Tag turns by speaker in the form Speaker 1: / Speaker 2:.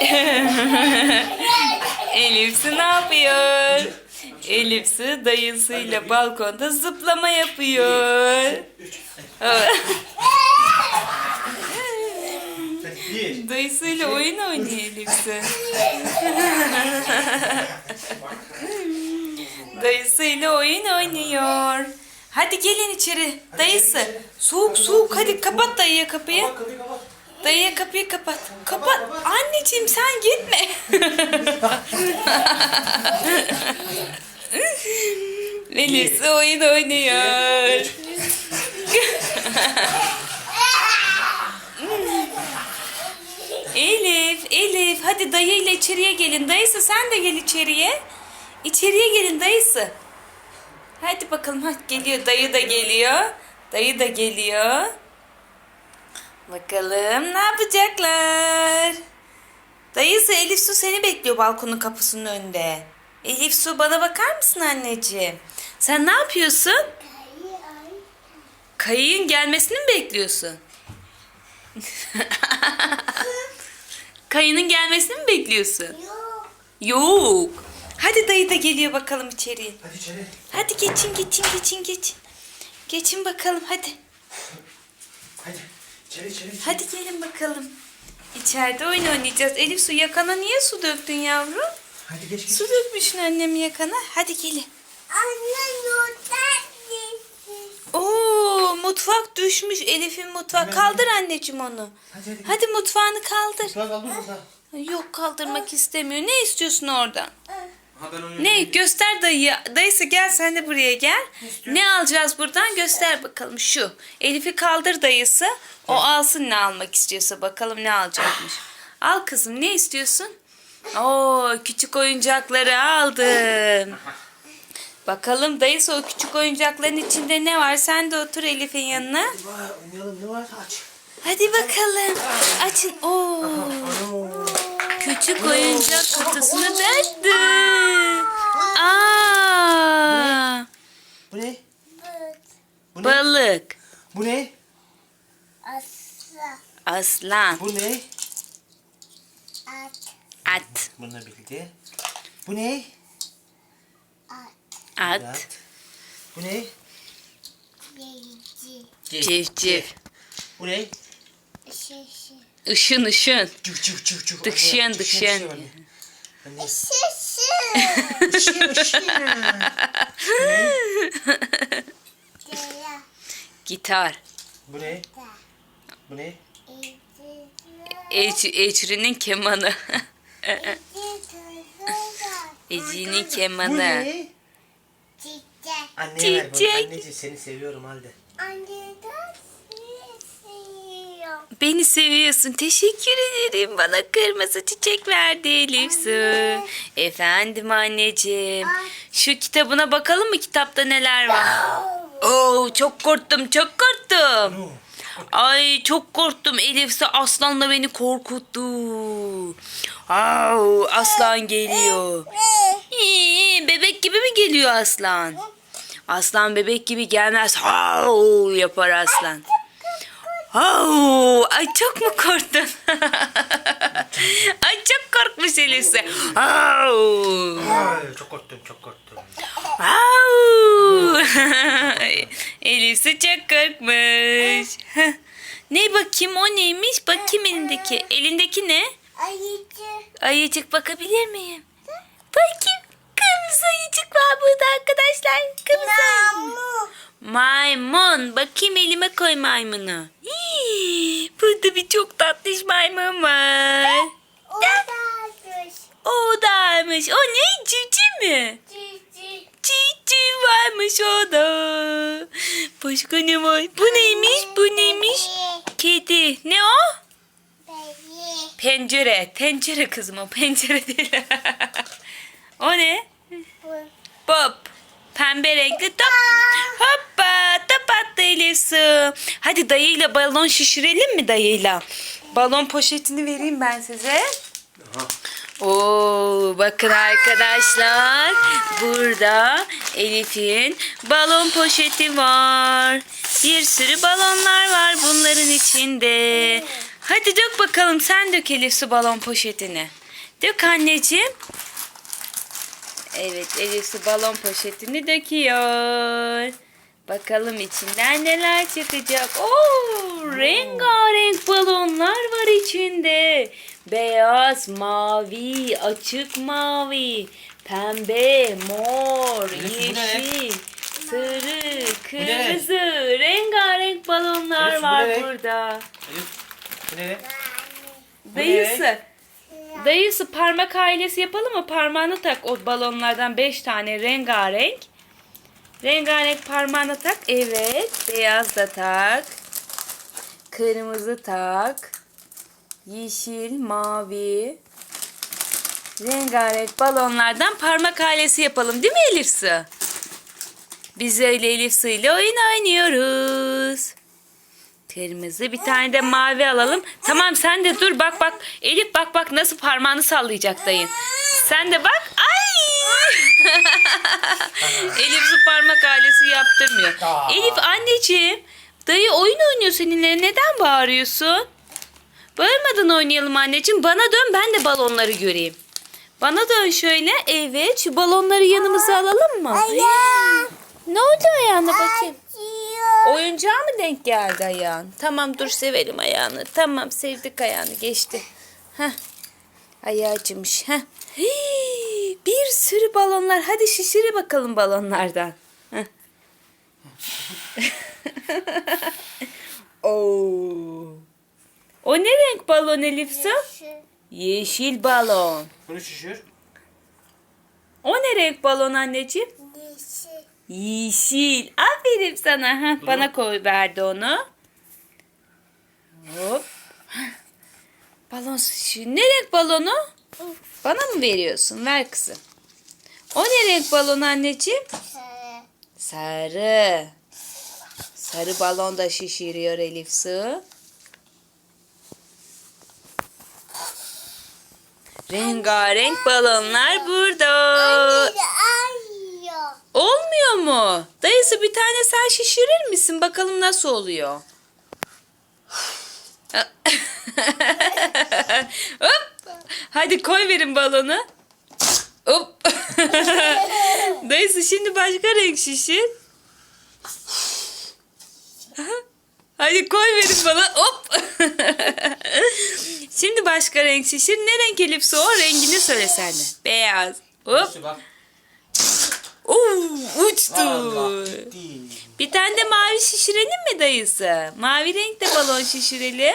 Speaker 1: Elif Su ne yapıyor? Elif Su dayısıyla balkonda zıplama yapıyor. Dayısıyla oyun oynuyor Elif Su. Dayısıyla oyun oynuyor. Hadi gelin içeri. Dayısı. Soğuk soğuk. Hadi kapat dayıya kapıyı.
Speaker 2: Kapıyı kapat.
Speaker 1: Dayıya kapıyı kapat. Kapat. Anneciğim sen gitme. Elif Su oyun oynuyor. Elif, Elif hadi dayıyla içeriye gelin. Dayısı sen de gel içeriye. İçeriye gelin dayısı. Hadi bakalım hadi geliyor. Dayı da geliyor. Dayı da geliyor. Bakalım ne yapacaklar? Dayısı Elif Su seni bekliyor balkonun kapısının önünde. Elif Su bana bakar mısın anneciğim? Sen ne yapıyorsun? Kayığın gelmesini mi bekliyorsun? Kayının gelmesini mi bekliyorsun? Yok. Hadi dayı da geliyor bakalım içeriye.
Speaker 2: Hadi içeri.
Speaker 1: Hadi geçin geçin geçin geçin. Geçin bakalım hadi.
Speaker 2: Hadi. İçeri içeri.
Speaker 1: Hadi gelin bakalım. İçeride oyun oynayacağız. Elif su yakana niye su döktün yavrum?
Speaker 2: Hadi geç geç.
Speaker 1: Su dökmüşsün annem yakana. Hadi gelin. Oo mutfak düşmüş Elif'in mutfağı. Kaldır anneciğim onu.
Speaker 2: Hadi hadi.
Speaker 1: Hadi mutfağını kaldır.
Speaker 2: Al burada.
Speaker 1: Yok kaldırmak istemiyor. Ne istiyorsun oradan?
Speaker 2: Ha ben onu
Speaker 1: Ne? Göster dayı. Dayısı gel sen de buraya gel. Ne alacağız buradan? Göster bakalım şu. Elif'i kaldır dayısı. O alsın ne almak istiyorsa. Bakalım ne alacakmış. Al kızım ne istiyorsun? Oo küçük oyuncakları aldım. Bakalım dayısı o küçük oyuncakların içinde ne var? Sen de otur Elif'in yanına.
Speaker 2: Var oynayalım ne var aç.
Speaker 1: Hadi bakalım. Açın. Oo. Küçük oyuncak kutusunu döktü. Aa,
Speaker 2: Bu ne? Bu ne?
Speaker 1: balık,
Speaker 2: Bu ne?
Speaker 1: aslan,
Speaker 2: Bu ne?
Speaker 1: at,
Speaker 2: Bunu bildi. Bu ne?
Speaker 1: at,
Speaker 2: Bu ne?
Speaker 1: civciv,
Speaker 2: Bu ne?
Speaker 1: Işın ışın,
Speaker 2: Çık çık çık çık. Anne, var. Anne. Işığı, ışığı.
Speaker 1: gitar,
Speaker 2: Bu ne? Bu ne?
Speaker 1: Ec Ecri'nin kemanı, Eci'nin
Speaker 2: Bu
Speaker 1: kemanı.
Speaker 2: ne? Anneye ver bunu.
Speaker 1: Çiçek.
Speaker 2: Anneciğim seni seviyorum halde.
Speaker 1: Beni seviyorsun. Teşekkür ederim. Bana kırmızı çiçek verdi Elif Su. Efendim anneciğim. Şu kitabına bakalım mı kitapta neler var? Oo çok korktum çok korktum. Ay çok korktum Elif Su aslanla beni korkuttu. Au, aslan geliyor. İyi, bebek gibi mi geliyor aslan? Aslan bebek gibi gelmez. Au yapar aslan. Au, ay çok mu korktun? ay çok korkmuş Elif'se. Au.
Speaker 2: Ay, çok korktum çok korktum.
Speaker 1: Au. Elif'se çok korkmuş. ne bakayım o neymiş? Bakayım elindeki. Elindeki ne? Ayıcık bakabilir miyim? Bakayım. Kırmızı ayıcık var burada arkadaşlar. Kırmızı ayıcık. Maymun. Bakayım elime koy maymunu. Hii, burada bir çok tatlış maymun var. O daymış. O ne? Civciv mi? Civciv varmış o da. Başka ne var? Bu neymiş? Bu neymiş? Kedi. Ne o? Pencere. Tencere kızım o. Pencere değil. o ne? Bob. Pembe renkli top. Hoppa top attı Elif Su. Hadi dayıyla balon şişirelim mi dayıyla? Balon poşetini vereyim ben size.
Speaker 2: Aha.
Speaker 1: Oo bakın arkadaşlar. Burada Elif'in balon poşeti var. Bir sürü balonlar var bunların içinde. Hadi dök bakalım sen dök Elif su balon poşetini. Dök anneciğim. Evet su balon poşetini döküyor. Bakalım içinden neler çıkacak. Oo, rengarenk balonlar var içinde. Beyaz, mavi, açık mavi, pembe, mor, yeşil, sarı, kırmızı, rengarenk balonlar var
Speaker 2: ne?
Speaker 1: burada.
Speaker 2: Elif. Bu ne? Bu
Speaker 1: Dayısı. Dayısı parmak ailesi yapalım mı? Parmağını tak o balonlardan 5 tane rengarenk. Rengarenk parmağını tak. Evet. Beyaz da tak. Kırmızı tak. Yeşil, mavi. Rengarenk balonlardan parmak ailesi yapalım değil mi Elif Su? Biz öyle Elif ile oyun oynuyoruz. Kırmızı bir tane de mavi alalım. Tamam sen de dur bak bak. Elif bak bak nasıl parmağını sallayacak dayın. Sen de bak. Ay! Elif su parmak ailesi yaptırmıyor. Elif anneciğim. Dayı oyun oynuyor seninle. Neden bağırıyorsun? Bağırmadan oynayalım anneciğim. Bana dön ben de balonları göreyim. Bana dön şöyle. Evet şu balonları yanımıza alalım mı? Ne oldu ayağına bakayım? Oyuncağa mı denk geldi ayağın? Tamam dur sevelim ayağını. Tamam sevdik ayağını geçti. Heh. Ayağı acımış. Heh. Hii, bir sürü balonlar. Hadi şişire bakalım balonlardan. Oo. O ne renk balon Elif Su? Yeşil balon.
Speaker 2: Bunu şişir.
Speaker 1: O ne renk balon anneciğim? Yeşil. Aferin sana. Ha, bana koy verdi onu. Hop. Balon şu ne renk balonu? Bana mı veriyorsun? Ver kızım. O ne renk balon anneciğim? Sarı. Sarı balon da şişiriyor Elif Su. Rengarenk balonlar burada. Olmuyor mu? Dayısı bir tane sen şişirir misin? Bakalım nasıl oluyor. Hop. Hadi koy verin balonu. Hop. Dayısı şimdi başka renk şişir. Hadi koy verin bana. Hop. şimdi başka renk şişir. Ne renk elipsi o? Rengini söyle sen de. Beyaz. Hop. Oo, uçtu.
Speaker 2: Allah gitti.
Speaker 1: Bir tane de mavi şişirelim mi dayısı? Mavi renkte balon şişirelim.